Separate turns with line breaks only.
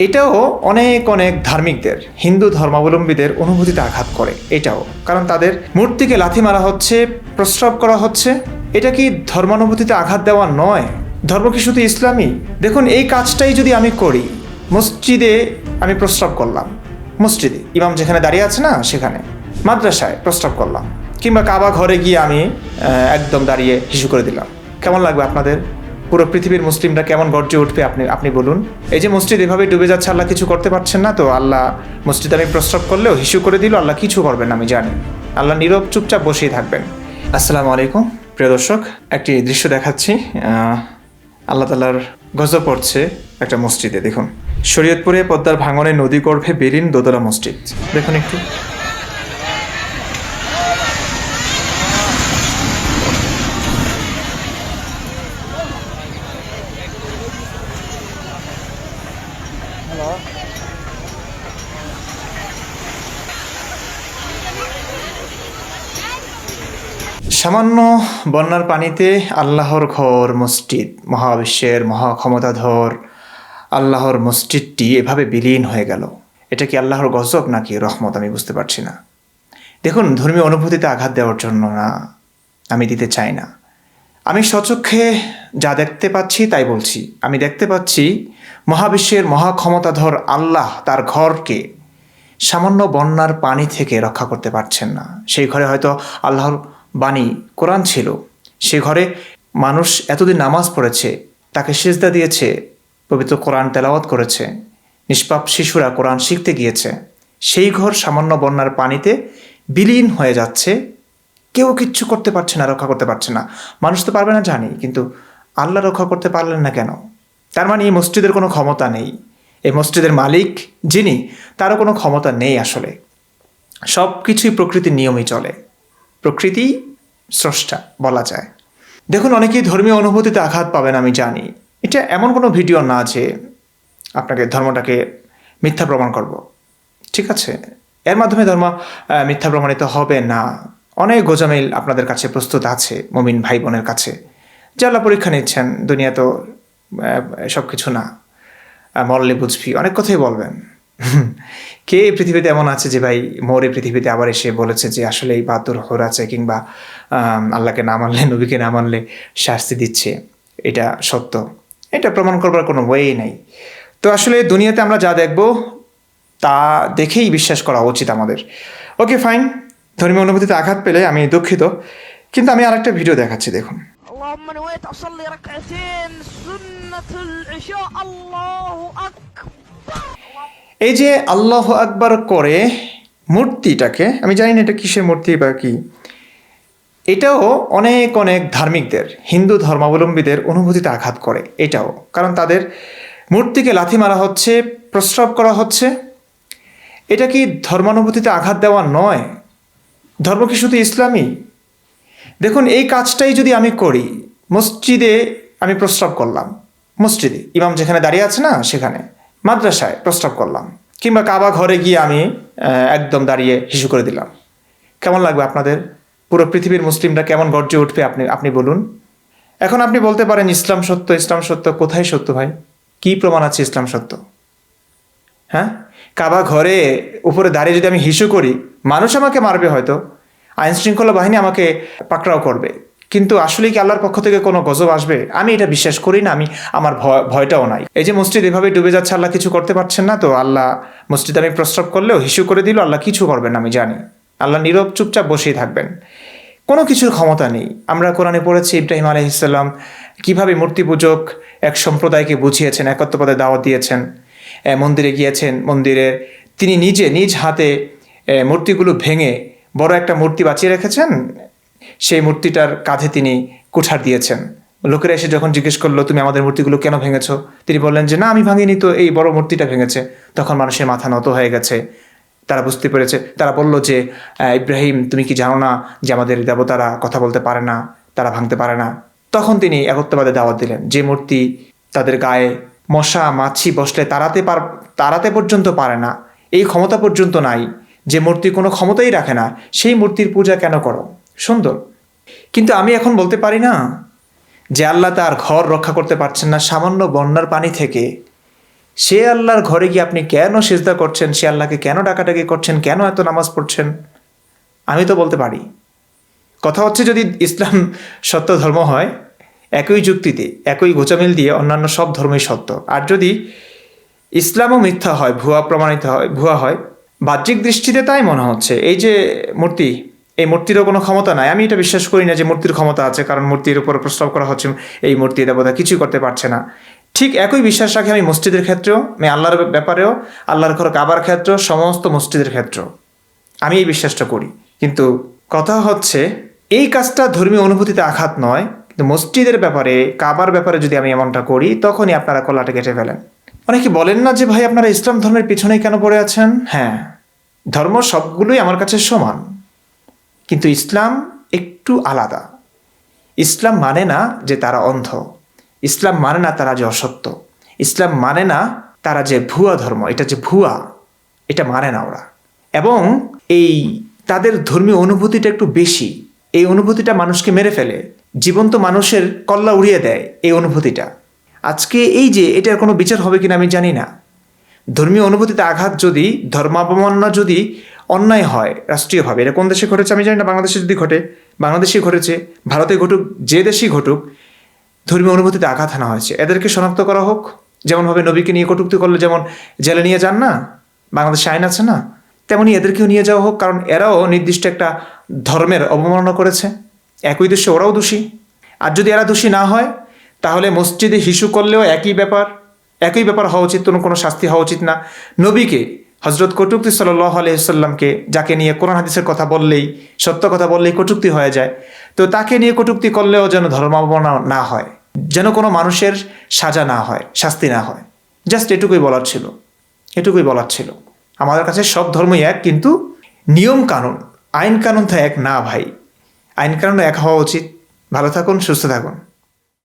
এটাও অনেক অনেক ধার্মিকদের, হিন্দু ধর্মাবলম্বীদের অনুভূতিতে আঘাত করে, এটাও। কারণ তাদের মূর্তিকে লাথি মারা হচ্ছে, প্রস্রাব করা হচ্ছে, এটা কি ধর্মানুভূতিতে আঘাত দেওয়া নয়? ধর্ম কি শুধু ইসলামী? দেখুন, এই কাজটাই যদি আমি করি, মসজিদে আমি প্রস্রাব করলাম। মসজিদে, ইমাম যেখানে দাঁড়িয়ে আছে না, সেখানে। মাদ্রাসায় প্রস্রাব করলাম। কিংবা কাবা ঘরে গিয়ে আমি একদম দাঁড়িয়ে হিসু করে দিলাম। কেমন লাগবে আপনাদের? পুরো পৃথিবীর মুসলিমরা কেমন গর্জে উঠবে আপনি আপনি বলুন। এই যে মসজিদ এভাবে ডুবে যাচ্ছে, আল্লাহ কিছু করতে পারছেন না তো? আল্লাহ মসজিদ আমি প্রস্রাব করলেও হিসু করে দিল, আল্লাহ কিছু করবেন আমি জানি। আল্লাহ নীরব চুপচাপ বসেই থাকবেন। আসসালামু আলাইকুম, প্রিয় দর্শক, একটি দৃশ্য দেখাচ্ছি। আল্লাহ তালার গজব পড়ছে একটা মসজিদে, দেখুন। শরীয়তপুরে পদ্মার ভাঙনে নদী গর্ভে বেরিন দোতলা মসজিদ। দেখুন একটু। সামান্য বন্যার পানিতে আল্লাহর ঘর, মসজিদ, মহাবিশ্বের মহাক্ষমতাধর আল্লাহর মসজিদটি এভাবে বিলীন হয়ে গেল। এটা কি আল্লাহর গজব নাকি রহমত? আমি বুঝতে পারছি না। দেখুন, ধর্মীয় অনুভূতিতে আঘাত দেওয়ার জন্য না, আমি দিতে চাই না। আমি স্বচক্ষে যা দেখতে পাচ্ছি তাই বলছি। আমি দেখতে পাচ্ছি মহাবিশ্বের মহাক্ষমতাধর আল্লাহ তার ঘরকে সামান্য বন্যার পানি থেকে রক্ষা করতে পারছেন না। সেই ঘরে হয়তো আল্লাহর বাণী কোরআন ছিল। সে ঘরে মানুষ এতদিন নামাজ পড়েছে, তাকে সেজদা দিয়েছে, পবিত্র কোরআন তেলাওয়াত করেছে। নিষ্পাপ শিশুরা কোরআন শিখতে গিয়েছে। সেই ঘর সামান্য বন্যার পানিতে বিলীন হয়ে যাচ্ছে। কেউ কিচ্ছু করতে পারছে না, রক্ষা করতে পারছে না। মানুষ তো পারবে না জানি, কিন্তু আল্লাহ রক্ষা করতে পারলেন না কেন? তার মানে এই মসজিদের কোনো ক্ষমতা নেই। এই মসজিদের মালিক যিনি, তারও কোনো ক্ষমতা নেই আসলে। সব কিছুই প্রকৃতির নিয়মেই চলে। প্রকৃতি স্রষ্টা বলা যায়। দেখুন, অনেকেই ধর্মীয় অনুভূতিতে আঘাত পাবেন, আমি জানি। এটা এমন কোনো ভিডিও না যে আপনাকে ধর্মটাকে মিথ্যা প্রমাণ করব। ঠিক আছে? এর মাধ্যমে ধর্ম মিথ্যা প্রমাণিত হবে না। অনেক গোজামিল আপনাদের কাছে প্রস্তুত আছে, মমিন ভাই বোনের কাছে। যে আল্লাহ পরীক্ষা নিচ্ছেন, দুনিয়া তো সব কিছু না। মরলে বুঝবি, অনেক কথাই বলবেন। কে এই পৃথিবীতে এমন আছে যে ভাই মোর এই পৃথিবীতে আবার এসে বলেছে যে আসলে এই বাহাত্তর হোর আছে কিংবা আম, আল্লাহকে না মানলে নবীকে না মানলে শাস্তি দিচ্ছে এটা সত্য এটা প্রমাণ করবার কোনো ওয়েই নেই তো আসলে দুনিয়াতে আমরা যা দেখব তা দেখেই বিশ্বাস করা উচিত আমাদের ওকে ফাইন ধর্মীয় অনুভূতিতে আঘাত পেলে আমি দুঃখিত কিন্তু আমি আরেকটা ভিডিও দেখাচ্ছি দেখুন
اللهم نويت اصلي ركعتين سنة العشاء الله اكبر
এই যে আল্লাহ আকবার করে মূর্তিটাকে, আমি জানি না এটা কিসের মূর্তি বা কি, এটাও অনেক অনেক ধার্মিকদের, হিন্দু ধর্মাবলম্বীদের অনুভূতিতে আঘাত করে এটাও। কারণ তাদের মূর্তিকে লাথি মারা হচ্ছে, প্রস্রাব করা হচ্ছে। এটা কি ধর্মানুভূতিতে আঘাত দেওয়া নয়? ধর্ম কি শুধু ইসলামী? দেখুন, এই কাজটাই যদি আমি করি, মসজিদে আমি প্রস্রাব করলাম, মসজিদে, ইমাম যেখানে দাঁড়িয়ে আছে না, সেখানে। মাদ্রাসায় প্রস্তাব করলাম, কিংবা কাবা ঘরে গিয়ে আমি একদম দাঁড়িয়ে হিসু করে দিলাম। কেমন লাগবে আপনাদের? পুরো পৃথিবীর মুসলিমরা কেমন গর্জে উঠবে আপনি আপনি বলুন। এখন আপনি বলতে পারেন, ইসলাম সত্য ইসলাম সত্য, কোথায় সত্য ভাই? কি প্রমাণ আছে ইসলাম সত্য? হ্যাঁ? কাবা ঘরে উপরে দাঁড়িয়ে যদি আমি হিসু করি, মানুষ আমাকে মারবে হয়তো। আইন শৃঙ্খলা বাহিনী আমাকে পাকড়াও করবে। কিন্তু আসলে কি আল্লাহর পক্ষ থেকে কোনো গজব আসবে? আমি এটা বিশ্বাস করি না, আমি, আমার ভয়, ভয়টাও নাই। এই যে মসজিদ এভাবে ডুবে যাচ্ছে, আল্লাহ কিছু করতে পারছেন না তো? আল্লাহ মসজিদ আমি প্রস্রাব করলেও হিসু করে দিল, আল্লাহ কিছু করবেন আমি জানি। আল্লাহ নীরব চুপচাপ বসেই থাকবেন। কোনো কিছুর ক্ষমতা নেই। আমরা কোরআনে পড়েছি, ইব্রাহিম আলহিসাল্লাম কীভাবে মূর্তি পূজক এক সম্প্রদায়কে বুঝিয়েছেন একত্রপদে দাওয়াত দিয়েছেন মন্দিরে গিয়েছেন, মন্দিরে তিনি নিজে, নিজ হাতে মূর্তিগুলো ভেঙে বড় একটা মূর্তি বাঁচিয়ে রেখেছেন সেই মূর্তিটার কাঁধে তিনি কুঠার দিয়েছেন। লোকেরা এসে যখন জিজ্ঞেস করল, তুমি আমাদের মূর্তিগুলো কেন ভেঙেছো? তিনি বললেন যে, না, আমি ভাঙিনি তো, এই বড় মূর্তিটা ভেঙেছে। তখন মানুষের মাথা নত হয়ে গেছে। তারা বুঝতে পেরেছে, তারা বলল যে ইব্রাহিম, তুমি কি জানো না যে আমাদের দেবতারা কথা বলতে পারে না? তারা ভাঙতে পারে না? তখন তিনি একত্রবাদে দাওয়াত দিলেন, যে মূর্তি তাদের গায়ে মশা, মাছি বসলে তাড়াতে পার, তাড়াতে পর্যন্ত পারে না। এই ক্ষমতা পর্যন্ত নাই। যে মূর্তি কোনো ক্ষমতাই রাখে না, সেই মূর্তির পূজা কেন করো? সুন্দর। কিন্তু আমি এখন বলতে পারি না যে আল্লাহ তার ঘর রক্ষা করতে পারছেন না সামান্য বন্যার পানি থেকে। সে আল্লাহর ঘরে গিয়ে আপনি কেন সেজদা করছেন? সে আল্লাহকে কেন ডাকাডাকি করছেন? কেন এত নামাজ পড়ছেন? আমি তো বলতে পারি। কথা হচ্ছে যদি ইসলাম সত্য ধর্ম হয়, একই যুক্তিতে, একই গোচামিল দিয়ে অন্যান্য সব ধর্মই সত্য। আর যদি ইসলামও মিথ্যা হয়, ভুয়া প্রমাণিত হয়, ভুয়া হয়, বাহ্যিক দৃষ্টিতে তাই মনে হচ্ছে। এই যে মূর্তি এই মূর্তিরও কোনো ক্ষমতা নাই। আমি এটা বিশ্বাস করি না যে মূর্তির ক্ষমতা আছে, কারণ মূর্তির উপর প্রস্তাব করা হচ্ছে এই মূর্তি দেবতা কিছুই করতে পারছে না। ঠিক একই বিশ্বাস রাখি আমি মসজিদের ক্ষেত্রেও, আমি আল্লাহর ব্যাপারেও, আল্লাহর ঘর কাবার ক্ষেত্রেও, সমস্ত মসজিদের ক্ষেত্রেও। আমি এই বিশ্বাসটা করি। কিন্তু কথা হচ্ছে, এই কাজটা ধর্মীয় অনুভূতিতে আঘাত নয়, কিন্তু মসজিদের ব্যাপারে, কাবার ব্যাপারে যদি আমি এমনটা করি, তখনই আপনারা কলাটা কেটে ফেলেন। অনেকে বলেন না যে ভাই, আপনারা ইসলাম ধর্মের পিছনে কেন পড়ে আছেন? হ্যাঁ ধর্ম সবগুলোই আমার কাছে সমান। কিন্তু ইসলাম একটু আলাদা। ইসলাম মানে না যে তারা অন্ধ। ইসলাম মানে না তারা যে অসত্য। ইসলাম মানে না তারা যে ভুয়া ধর্ম, এটা যে ভুয়া, এটা মানে না ওরা। এবং এই তাদের ধর্মীয় অনুভূতিটা একটু বেশি। এই অনুভূতিটা মানুষকে মেরে ফেলে। জীবন্ত মানুষের কল্লা উড়িয়ে দেয় এই অনুভূতিটা। আজকে এই যে এটার কোনো বিচার হবে কিনা আমি জানি না। ধর্মীয় অনুভূতিতে আঘাত যদি, ধর্মাবমাননা যদি অন্যায় হয় রাষ্ট্রীয়ভাবে। এটা কোন দেশে ঘটেছে আমি জানি না, বাংলাদেশে যদি ঘটে, বাংলাদেশে ঘটেছে, ভারতে ঘটুক, যে দেশেই ঘটুক, ধর্মীয় অনুভূতিতে আঘাত আনা হয়েছে। এদেরকে শনাক্ত করা হোক। যেমনভাবে নবীকে নিয়ে কটুক্তি করলে, যেমন জেলে নিয়ে যান না, বাংলাদেশে আইন আছে না, তেমনি এদেরকেও নিয়ে যাওয়া হোক, কারণ এরাও নির্দিষ্ট একটা ধর্মের অবমাননা করেছে। একই দেশে ওরাও দোষী। আর যদি এরা দোষী না হয়, তাহলে মসজিদে হিসু করলেও একই ব্যাপার। একই ব্যাপার হওয়া উচিত, কোনো কোনো শাস্তি হওয়া উচিত না। নবীকে হজরত কটুক্তি সাল্লাহ আলহিসাল্লামকে যাকে নিয়ে কোরআন হাদিসের কথা বললেই, সত্য কথা বললেই কটুক্তি হয়ে যায়, তো তাকে নিয়ে কটুক্তি করলেও যেন ধর্মাবনা না হয়, যেন কোনো মানুষের সাজা না হয়, শাস্তি না হয়। জাস্ট এটুকুই বলার ছিল, এটুকুই বলার ছিল। আমাদের কাছে সব ধর্মই এক, কিন্তু নিয়ম কানুন, আইন কানুন তো এক না ভাই। আইন কানুন এক হওয়া উচিত। ভালো থাকুন, সুস্থ থাকুন।